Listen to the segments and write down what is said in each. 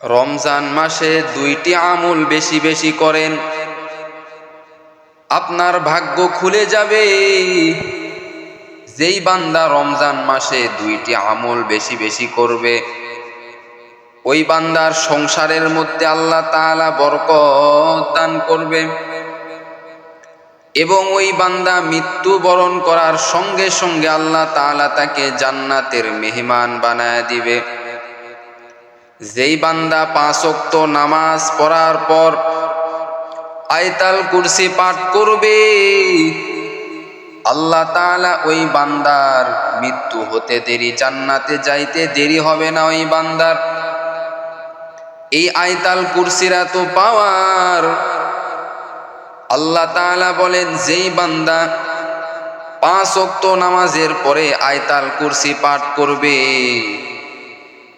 রমজান মাসে দুইটি আমল বেশি বেশি করেন। আপনার ভাগ্য খুলে যাবে। যেই বান্দা রমজান মাসে দুইটি আমল বেশি বেশি করবে, ওই বান্দার সংসারের মধ্যে আল্লাহ তাআলা বরকত দান করবে এবং ওই বান্দা মৃত্যু বরণ করার সঙ্গে সঙ্গে আল্লাহ তাআলা তাকে জান্নাতের মেহমান বানায় দিবে। যেই বান্দা পাঁচ ওয়াক্ত নামাজ পড়ার পর আয়তাল কুরসি পাঠ করবে, আল্লাহ তাআলা ওই বান্দার মৃত্যু হতে দেরি, জান্নাতে যাইতে দেরি হবে না ওই বান্দার। এই আয়তাল কুরসিরা তো পাওয়ার, আল্লাহ তাআলা বলেন, যেই বান্দা পাঁচ ওয়াক্ত নামাজের পরে আয়তাল কুরসি পাঠ করবে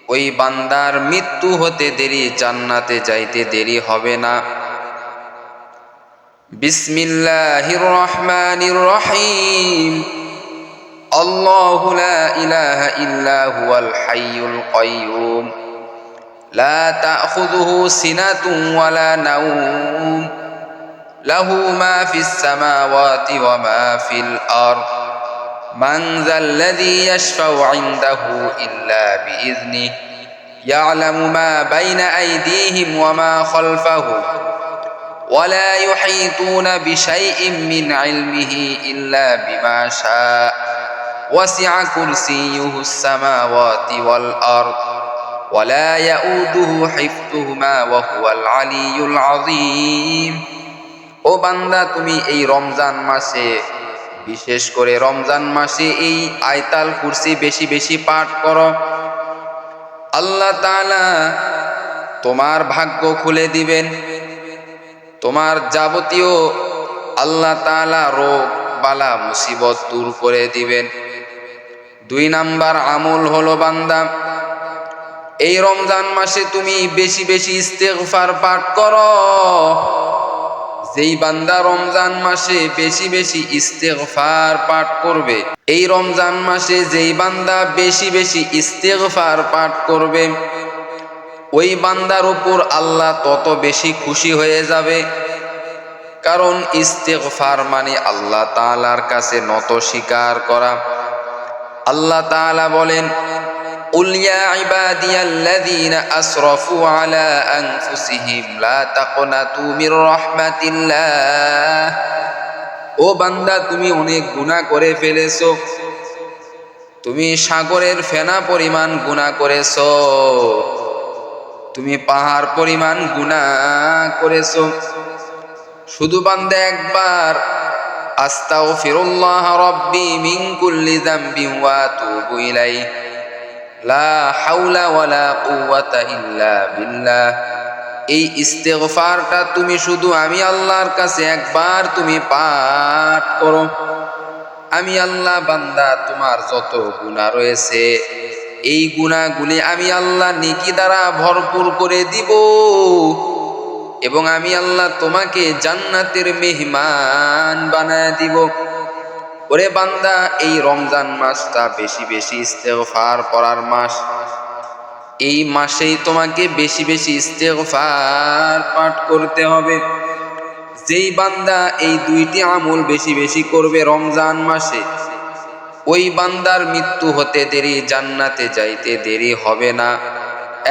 ওই বান্দার মৃত্যু হতে দেরি, জান্নাতে যাইতে দেরি হবে না। বিসমিল্লাহির রহমানির রহিম আল্লাহু লা ইলাহা ইল্লা হুয়াল হাইয়ুল কাইয়ুম। লা তাখুযুহু সিনাতুন ওয়ালা নাওম। লাহু মা ফিস সামাওয়াতি ওয়া মা ফিল আরদ। من ذا الذي يشفع عنده إلا بإذنه يعلم ما بين أيديهم وما خلفهم ولا يحيطون بشيء من علمه إلا بما شاء وسع كرسيه السماوات والأرض ولا يؤوده حفظهما وهو العلي العظيم ও বান্দা তুমি এই রমজান মাসে বিশেষ করে রমজান মাসে এই আয়তাল কুরসি বেশি বেশি পাঠ করো। আল্লাহ তোমার ভাগ্য খুলে দিবেন। তোমার যাবতীয় আল্লাহ তাআলা রোগ, বালা, মুসিবত দূর করে দিবেন। দুই নাম্বার আমল হলো বান্দা, এই রমজান মাসে তুমি বেশি বেশি ইস্তেগফার পাঠ করো। যেই বান্দা রমজান মাসে বেশি বেশি ইস্তেগফার পাঠ করবে, এই রমজান মাসে যেই বান্দা বেশি বেশি ইস্তেগফার পাঠ করবে, ওই বান্দার উপর আল্লাহ তত বেশি খুশি হয়ে যাবে। কারণ ইস্তেগফার মানে আল্লাহ তাআলার কাছে নত স্বীকার করা। আল্লাহ তাআলা বলেন قل يا عبادي الذين أسرفوا على أنفسهم لا تقنطوا من رحمة الله ও বান্দা তুমি অনেক গুনাহ করে ফেলেছো তুমি সাগরের ফেনা পরিমাণ গুনাহ করেছো তুমি পাহাড় পরিমাণ গুনাহ করেছো শুধু বান্দা একবার আস্তাও ফিরুল্লাহ রব্বি মিন কুল্লি যামবিন ওয়া তুবু ইলাইহি লা হাওলা ওয়ালা কুওয়াতা ইল্লা বিল্লাহ। এই ইস্তেগফারটা তুমি শুধু আমি আল্লাহর কাছে একবার তুমি পাঠ করো। আমি আল্লাহ বান্দা, তোমার যত গুনাহ রয়েছে, এই গুণাগুলি আমি আল্লাহ নেকি দ্বারা ভরপুর করে দিব। এবং আমি আল্লাহ তোমাকে জান্নাতের মেহমান বানায় দিব। ওরে বান্দা, এই রমজান মাসটা বেশি বেশি ইস্তেগফার পড়ার মাস। এই মাসেই তোমাকে বেশি বেশি ইস্তেগফার পাঠ করতে হবে। যেই বান্দা এই দুইটি আমল বেশি বেশি করবে রমজান মাসে, ওই বান্দার মৃত্যু হতে দেরি, জান্নাতে যাইতে দেরি হবে না।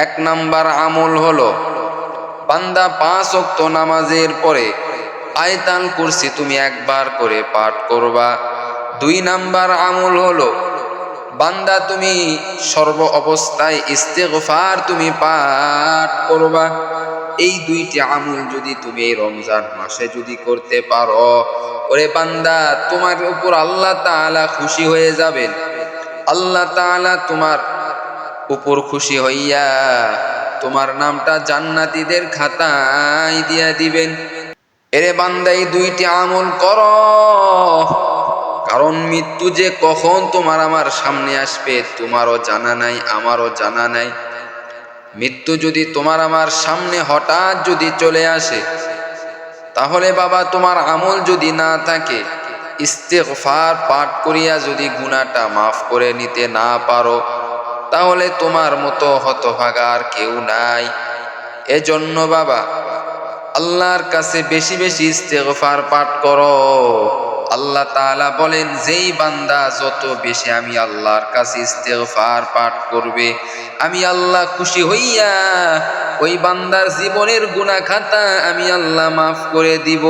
এক নাম্বার আমল হলো, বান্দা পাঁচ অক্ত নামাজের পরে আয়তাল কুরসি তুমি একবার করে পাঠ করবা। দুই নাম্বার আমল হলো, বান্দা তুমি সর্ব অবস্থায় ইস্তেগফার তুমি পাঠ করবা। এই দুইটি আমল যদি তুমি এই রমজান মাসে যদি করতে পারো, ওরে বান্দা, তোমার উপর আল্লাহ তাআলা খুশি হয়ে যাবেন। আল্লাহ তাআলা তোমার উপর খুশি হইয়া তোমার নামটা জান্নাতীদের খাতায় দিয়া দিবেন। এরে বান্দা, এই দুইটি আমল করো। কারণ মৃত্যু যে কখন তোমার আমার সামনে আসবে, তোমারও জানা নাই, আমারও জানা নাই। মৃত্যু যদি তোমার আমার সামনে হঠাৎ যদি চলে আসে, তাহলে বাবা তোমার আমল যদি না থাকে, ইস্তেগফার পাঠ করিয়া যদি গুনাহটা মাফ করে নিতে না পারো, তাহলে তোমার মতো হতভাগার কেউ নাই। এজন্য বাবা, আল্লাহর কাছে বেশি বেশি ইস্তেগফার পাঠ করো। আল্লাহ তালা বলেন, যেই বান্দা যত বেশি আমি আল্লাহর কাছে ইস্তেফার পাঠ করবে, আমি আল্লাহ খুশি হইয়া ওই বান্দার জীবনের গুণা খাতা আমি আল্লাহ মাফ করে দিব।